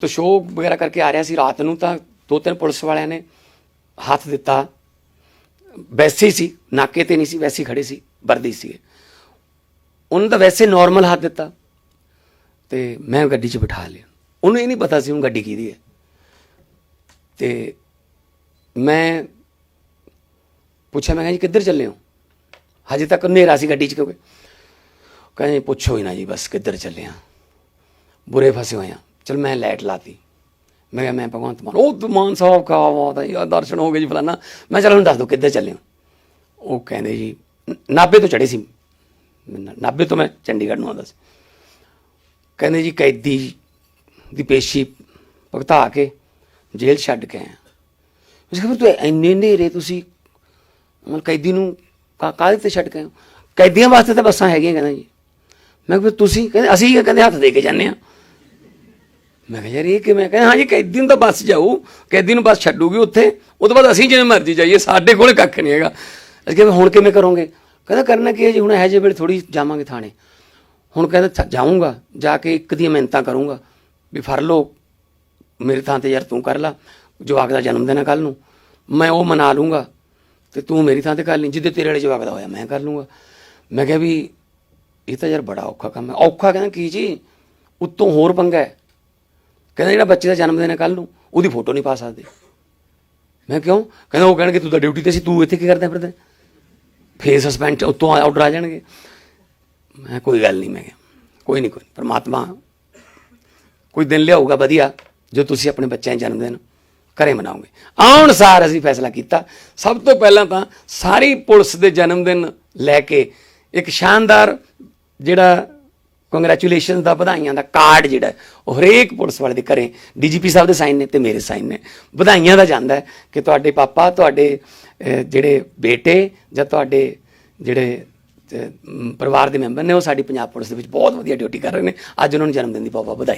ਤੋ ਸ਼ੋਅ ਵਗੈਰਾ ਕਰਕੇ ਆ ਰਿਹਾ ਸੀ ਰਾਤ ਨੂੰ ਤਾਂ ਦੋ ਤਿੰਨ ਪੁਲਿਸ ਵਾਲਿਆਂ ਨੇ ਹੱਥ ਦਿੱਤਾ। ਵੈਸੇ ਹੀ ਸੀ, ਨਾਕੇ ਤੇ ਨਹੀਂ ਸੀ, ਵੈਸੇ ਹੀ ਖੜੇ ਸੀ, ਵਰਦੀ ਸੀ ਉਹਨਾਂ ਦਾ ਵੈਸੇ ਨਾਰਮਲ ਹੱਥ ਦਿੱਤਾ। ਤੇ ਮੈਂ ਗੱਡੀ 'ਚ ਬਿਠਾ ਲਿਆ। ਉਹਨੂੰ ਇਹ ਨਹੀਂ ਪਤਾ ਸੀ ਉਹ ਗੱਡੀ ਕਿਹਦੀ ਹੈ। ਤੇ ਮੈਂ ਪੁੱਛਿਆ, ਮੈਂ ਕਿਹਾ ਜੀ ਕਿੱਧਰ ਚੱਲੇ ਹੋ? ਹਜੇ ਤੱਕ ਹਨੇਰਾ ਸੀ ਗੱਡੀ 'ਚ ਕਿਉਂਕਿ। ਕਹਿੰਦੇ ਪੁੱਛੋ ਹੀ ਨਾ ਜੀ, ਬਸ ਕਿੱਧਰ ਚੱਲੇ ਆ? ਬੁਰੇ ਫਸੇ ਹੋਏ ਆ। ਚਲ ਮੈਂ ਲਾਈਟ ਲਾਤੀ। ਮੈਂ ਕਿਹਾ, ਮੈਂ ਭਗਵੰਤ ਮਾਨ, ਉਹ ਮਾਨ ਸਾਹਿਬ ਕਾ ਬਾਤ ਹੈ ਦਰਸ਼ਨ ਹੋ ਗਏ ਜੀ ਫਲਾਨਾ। ਮੈਂ ਚਲ ਹੁਣ ਦੱਸ ਦੋ, ਕਿੱਧਰ ਚੱਲੇ ਹੋ? ਉਹ ਕਹਿੰਦੇ ਜੀ, ਨ- ਨਾਭੇ ਤੋਂ ਚੜੇ ਸੀ। ਮੈਂ ਨਾਭੇ ਤੋਂ ਮੈਂ ਚੰਡੀਗੜ੍ਹ ਨੂੰ ਆਉਂਦਾ ਸੀ। ਕਹਿੰਦੇ ਜੀ, ਕੈਦੀ ਦੀ ਪੇਸ਼ੀ ਭਗਤਾ ਕੇ ਜੇਲ੍ਹ ਛੱਡ ਕੇ ਆਇਆ ਉਸ ਕਹਿੰਦੇ ਤੂੰ ਇੰਨੇ ਨੇਰੇ ਤੁਸੀਂ, ਮਤਲਬ ਕੈਦੀ ਨੂੰ ਕਾ, ਕਾਹਦੇ ਤੇ ਛੱਡ ਕੇ ਆਏ ਹੋ? ਕੈਦੀਆਂ ਵਾਸਤੇ ਤਾਂ ਬੱਸਾਂ ਹੈਗੀਆਂ, ਕਹਿੰਦਾ ਜੀ। ਮੈਂ ਕਿਹਾ, ਫਿਰ ਤੁਸੀਂ, ਕਹਿੰਦੇ, ਅਸੀਂ ਕਹਿੰਦੇ, ਹੱਥ ਦੇ ਕੇ ਜਾਂਦੇ ਆ। ਮੈਂ ਕਿਹਾ ਯਾਰ ਇਹ ਕਿਵੇਂ? ਕਹਿੰਦਾ, ਹਾਂ ਜੀ ਕੈਦੀ ਨੂੰ ਤਾਂ ਬੱਸ ਜਾਊ ਕੈਦੀ ਨੂੰ ਬੱਸ ਛੱਡੂਗੀ ਉੱਥੇ। ਉਹ ਤੋਂ ਬਾਅਦ ਅਸੀਂ ਜਿਵੇਂ ਮਰਜ਼ੀ ਜਾਈਏ, ਸਾਡੇ ਕੋਲ ਕੱਖ ਨਹੀਂ ਹੈਗਾ। ਅਸੀਂ ਕਿਹਾ, ਹੁਣ ਕਿਵੇਂ ਕਰੋਗੇ? ਕਹਿੰਦਾ, ਕਰਨਾ ਕੀ ਹੈ ਜੀ, ਹੁਣ ਇਹੋ ਜਿਹੇ ਵੇਲੇ ਥੋੜੀ ਜਾਵਾਂਗੇ ਥਾਣੇ। ਹੁਣ ਕਹਿੰਦਾ, ਥ- ਜਾਊਂਗਾ, ਜਾ ਕੇ ਇੱਕ ਦੀਆਂ ਮਿਹਨਤਾਂ ਕਰੂੰਗਾ। ਵੀ ਫੜ ਲਓ, ਮੇਰੇ ਥਾਂ ਤੇ ਯਾਰ ਤੂੰ ਕਰ ਲਾ ਜਵਾਕ ਦਾ ਜਨਮ ਦਿਨ ਹੈ ਕੱਲ ਨੂੰ। ਮੈਂ ਉਹ ਮਨਾ ਲੂੰਗਾ, ਤੇ ਤੂੰ ਮੇਰੀ ਥਾਂ ਤੇ ਕਰ ਲਈ, ਜਿੱਦੇ ਤੇਰੇ ਵਾਲੇ ਜਵਾਕ ਦਾ ਹੋਇਆ, ਮੈਂ ਕਰ ਲੂੰਗਾ। ਮੈਂ ਕਿਹਾ ਵੀ, ਇਹ ਤਾਂ ਯਾਰ ਬੜਾ ਔਖਾ ਕੰਮ ਹੈ। ਔਖਾ ਕਹਿੰਦਾ, ਕੀ ਜੀ? ਉੱਤੋਂ ਹੋਰ ਪੰਗਾ ਹੈ। ਕਹਿੰਦਾ ਜਿਹੜਾ ਬੱਚੇ ਦਾ ਜਨਮ ਦਿਨ ਹੈ ਕੱਲ ਨੂੰ, ਉਹਦੀ ਫੋਟੋ ਨਹੀਂ ਪਾ ਸਕਦੇ। ਮੈਂ ਕਿਉਂ? ਕਹਿੰਦਾ, ਉਹ ਕਹਿਣਗੇ, ਤੂੰ ਤਾਂ ਡਿਊਟੀ ਤੇ ਸੀ, ਤੂੰ ਇੱਥੇ ਕੀ ਕਰਦਾ ਫਿਰਦਾ ਫੇਰ ਸਸਪੈਂਡ ਉੱਤੋਂ ਆਰਡਰ ਆ ਜਾਣਗੇ। ਮੈਂ ਕੋਈ ਗੱਲ ਨਹੀਂ, ਮੈਂ ਕਿਹਾ। ਕੋਈ ਨਹੀਂ, ਕੋਈ ਪਰਮਾਤਮਾ ਕੋਈ ਦਿਨ ਲਿਆਊਗਾ ਵਧੀਆ, ਜੋ ਤੁਸੀਂ ਆਪਣੇ ਬੱਚਿਆਂ ਦੇ ਜਨਮ ਦਿਨ ਘਰੇ ਮਨਾਉਂਗੇ ਆਉਣ ਸਾਰ ਅਸੀਂ ਫੈਸਲਾ ਕੀਤਾ। ਸਭ ਤੋਂ ਪਹਿਲਾਂ ਤਾਂ ਸਾਰੀ ਪੁਲਿਸ ਦੇ ਜਨਮ ਦਿਨ ਲੈ ਕੇ ਇੱਕ ਸ਼ਾਨਦਾਰ ਜਿਹੜਾ ਕੰਗ੍ਰੈਚੁਲੇਸ਼ਨ ਦਾ ਵਧਾਈਆਂ ਦਾ ਕਾਰਡ ਜਿਹੜਾ ਉਹ ਹਰੇਕ ਪੁਲਿਸ ਵਾਲੇ ਦੇ ਘਰੇ ਡੀਜੀਪੀ ਸਾਹਿਬ ਦੇ ਸਾਈਨ ਨੇ ਤੇ ਮੇਰੇ ਸਾਈਨ ਨੇ। ਵਧਾਈਆਂ ਦਾ ਜਾਂਦਾ ਕਿ ਤੁਹਾਡੇ ਪਾਪਾ, ਤੁਹਾਡੇ ਜਿਹੜੇ ਬੇਟੇ ਜਾਂ ਤੁਹਾਡੇ ਜਿਹੜੇ ਪਰਿਵਾਰ ਦੇ ਮੈਂਬਰ ਨੇ, ਉਹ ਸਾਡੀ ਪੰਜਾਬ ਪੁਲਿਸ ਦੇ ਵਿੱਚ ਬਹੁਤ ਵਧੀਆ ਡਿਊਟੀ ਕਰ ਰਹੇ ਨੇ। ਅੱਜ ਉਹਨਾਂ ਨੂੰ ਜਨਮ ਦਿਨ ਦੀ ਬਹੁਤ ਬਹੁਤ ਵਧਾਈ।